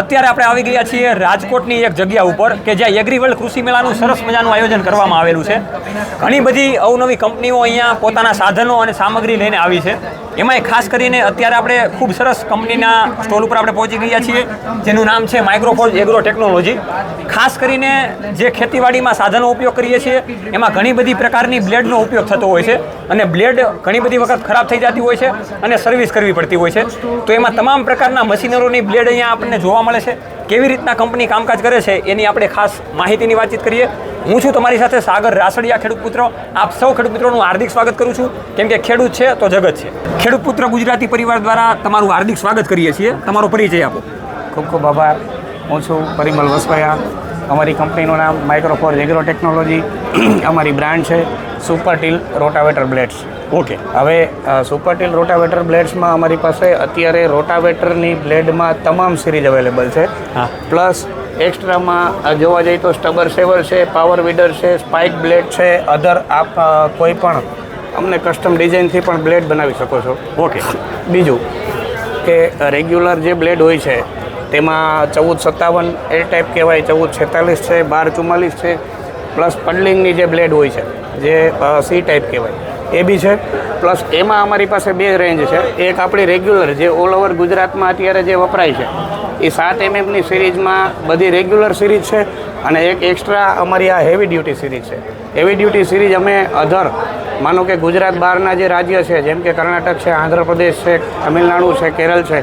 અત્યારે આપણે આવી ગયા છીએ રાજકોટની એક જગ્યા ઉપર કે જ્યાં એગ્રીવર્લ્ડ કૃષિ મેળાનું સરસ મજાનું આયોજન કરવામાં આવેલું છે. ઘણી બધી અવનવી કંપનીઓ અહીંયા પોતાના સાધનો અને સામગ્રી લઈને આવી છે. એમાંય ખાસ કરીને અત્યારે આપણે ખૂબ સરસ કંપનીના સ્ટોલ ઉપર આપણે પહોંચી ગયા છીએ, જેનું નામ છે માઇક્રોફોર્જ એગ્રો ટેકનોલોજી ખાસ કરીને જે ખેતીવાડીમાં સાધનો ઉપયોગ કરીએ છીએ, એમાં ઘણી બધી પ્રકારની બ્લેડનો ઉપયોગ થતો હોય છે અને બ્લેડ ઘણી બધી વખત ખરાબ થઈ જતી હોય છે અને સર્વિસ કરવી પડતી હોય છે. તો એમાં તમામ પ્રકારના મશીનરોની બ્લેડ અહીંયા આપણને જોવા મળે છે. કેવી રીતના કંપની કામકાજ કરે છે, એની આપણે ખાસ માહિતીની વાતચીત કરીએ. હું છું તમારી સાથે સાગર રાસડિયા ખેડૂત પુત્ર. આપ સૌ ખેડૂત મિત્રોનું હાર્દિક સ્વાગત કરું છું. કેમ કે ખેડૂત છે તો જગત છે. ખેડૂત પુત્ર ગુજરાતી પરિવાર દ્વારા તમારું હાર્દિક સ્વાગત કરીએ છીએ. તમારો પરિચય આપો. ખૂબ ખૂબ આભાર. હું છું પરિમલ વસવાયા. અમારી કંપનીનું નામ માઇક્રોફોર એગ્રો ટેકનોલોજી અમારી બ્રાન્ડ છે super till rotavator blades okay. હવે સુપર ટીલ રોટાવેટર બ્લેડ્સમાં અમારી પાસે અત્યારે રોટાવેટરની બ્લેડમાં તમામ સિરીઝ અવેલેબલ છે. હા. પ્લસ એક્સ્ટ્રામાં જોવા જઈએ તો સ્ટબર સેવર છે પાવર વીડર છે સ્પાઇક બ્લેડ છે અધર આપ કોઈ પણ અમને કસ્ટમ ડિઝાઇનથી પણ બ્લેડ બનાવી શકો છો. ઓકે. બીજું કે રેગ્યુલર જે બ્લેડ હોય છે તેમાં ચૌદ સત્તાવન એ ટાઈપ કહેવાય ચૌદ છેતાલીસ છે બાર ચુમ્માલીસ છે પ્લસ પડલિંગની જે બ્લેડ હોય છે જે સી ટાઈપ કહેવાય. એ બી છે. પ્લસ એમાં અમારી પાસે બે રેન્જ છે. એક આપણી રેગ્યુલર જે ઓલ ઓવર ગુજરાતમાં અત્યારે જે વપરાય છે, એ સાત એમએમની સિરીઝમાં બધી રેગ્યુલર સિરીઝ છે અને એક એક્સ્ટ્રા અમારી આ હેવી ડ્યુટી સિરીઝ છે. હેવી ડ્યુટી સિરીઝ અમે અધર માનો કે ગુજરાત બહારના જે રાજ્ય છે, જેમ કે કર્ણાટક છે, આંધ્રપ્રદેશ છે, તમિલનાડુ છે, કેરળ છે,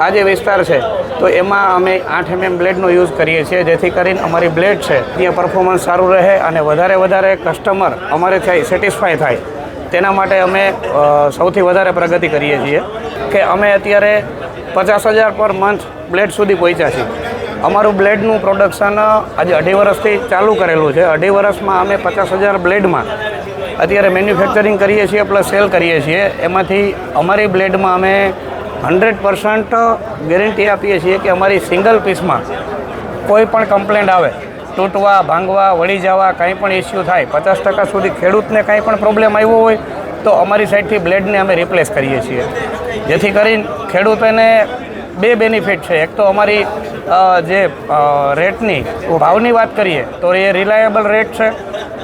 આ જે વિસ્તાર છે, તો એમાં અમે આઠ એમએમ બ્લેડનો યુઝ કરીએ છીએ, જેથી કરીને અમારી બ્લેડ છે એ પરફોર્મન્સ સારું રહે અને વધારે વધારે કસ્ટમર અમારે થાય સેટિસ્ફાય થાય. તેના માટે અમે સૌથી વધારે પ્રગતિ કરીએ છીએ કે અમે અત્યારે પચાસ હજાર પર મંથ બ્લેડ સુધી પહોંચ્યા છીએ. અમારું બ્લેડનું પ્રોડક્શન આજે અઢી વર્ષથી ચાલુ કરેલું છે. અઢી વર્ષમાં અમે પચાસ હજાર બ્લેડમાં અત્યારે મેન્યુફેક્ચરિંગ કરીએ છીએ પ્લસ સેલ કરીએ છીએ. એમાંથી અમારી બ્લેડમાં અમે હંડ્રેડ પર્સન્ટ ગેરંટી આપીએ છીએ કે અમારી સિંગલ પીસમાં કોઈ પણ કમ્પ્લેન્ટ આવે તૂટવા, ભાંગવા, વળી જવા કાંઈ પણ ઇસ્યુ થાય, પચાસ ટકા સુધી ખેડૂતને કાંઈ પણ પ્રોબ્લેમ આવ્યો હોય, તો અમારી સાઈડથી બ્લેડને અમે રિપ્લેસ કરીએ છીએ. જેથી કરીને ખેડૂતોને બે બેનિફિટ છે. એક તો અમારી જે રેટની ભાવની વાત કરીએ, તો એ રિલાયેબલ રેટ છે.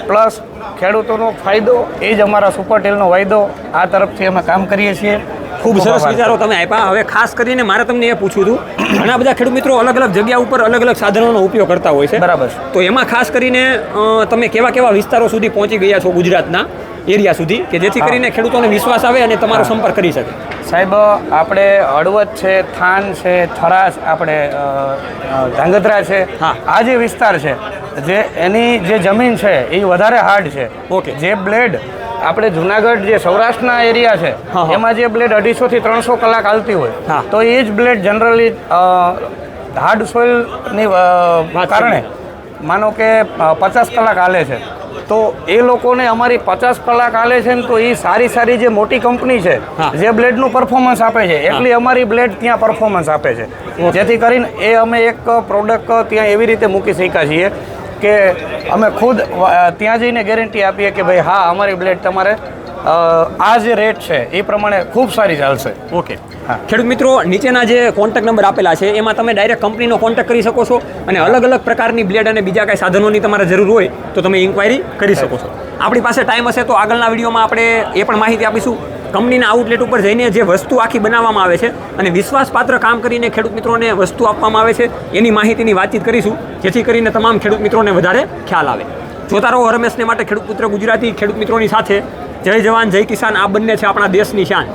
પ્લસ ખેડૂતોનો ફાયદો એ જ અમારા સુપર ટેલનો વાયદો આ તરફથી અમે કામ કરીએ છીએ. ખૂબ સરસ વિચારો તમે આપ્યા. હવે ખાસ કરીને મારે તમને એ પૂછવું હતું. ઘણા બધા ખેડૂત મિત્રો અલગ અલગ જગ્યા ઉપર અલગ અલગ સાધનોનો ઉપયોગ કરતા હોય છે. બરાબર. તો એમાં ખાસ કરીને તમે કેવા કેવા વિસ્તારો સુધી પહોંચી ગયા છો ગુજરાતના એરિયા સુધી કે જેથી કરીને ખેડૂતોને વિશ્વાસ આવે અને તમારો સંપર્ક કરી શકે? સાહેબ આપણે હળવદ છે થાન છે થરાસ આપણે ધાંગધ્રા છે હા. આ જે વિસ્તાર છે જે એની જે જમીન છે એ વધારે હાર્ડ છે. ઓકે. જે બ્લેડ આપણે જુનાગઢ જે સૌરાષ્ટ્રના એરિયા છે. એમાં જે બ્લેડ અઢીસોથી ત્રણસો કલાક હાલતી હોય. તો એ જ બ્લેડ જનરલી હાર્ડ સોઇલની કારણે માનો કે પચાસ કલાક હાલે છે. તો એ લોકોને અમારી પચાસ કલાક આલે છે ને તો એ સારી સારી જે મોટી કંપની છે જે બ્લેડનું પરફોર્મન્સ આપે છે એટલી અમારી બ્લેડ ત્યાં પરફોર્મન્સ આપે છે. જેથી કરીને એ અમે એક પ્રોડક્ટ ત્યાં એવી રીતે મૂકી શક્યા છીએ કે અમે ખુદ ત્યાં જઈને ગેરંટી આપીએ કે ભાઈ હા અમારી બ્લેડ તમારે આ જે રેટ છે એ પ્રમાણે ખૂબ સારી ચાલશે. ઓકે. હા. ખેડૂત મિત્રો નીચેના જે કોન્ટેક્ટ નંબર આપેલા છે એમાં તમે ડાયરેક્ટ કંપનીનો કોન્ટેક્ટ કરી શકો છો અને અલગ અલગ પ્રકારની બ્લેડ અને બીજા કાંઈ સાધનોની તમારે જરૂર હોય તો તમે ઇન્ક્વાયરી કરી શકો છો. આપણી પાસે ટાઈમ હશે તો આગળના વિડીયોમાં આપણે એ પણ માહિતી આપીશું. કંપનીના આઉટલેટ ઉપર જઈને જે વસ્તુ આખી બનાવવામાં આવે છે અને વિશ્વાસપાત્ર કામ કરીને ખેડૂત મિત્રોને વસ્તુ આપવામાં આવે છે, એની માહિતીની વાતચીત કરીશું, જેથી કરીને તમામ ખેડૂત મિત્રોને વધારે ખ્યાલ આવે. જોતા રહો રમેશને માટે ખેડૂત પુત્ર ગુજરાતી ખેડૂત મિત્રોની સાથે. જય જવાન, જય કિસાન, આ બંને છે આપણા દેશની શાન.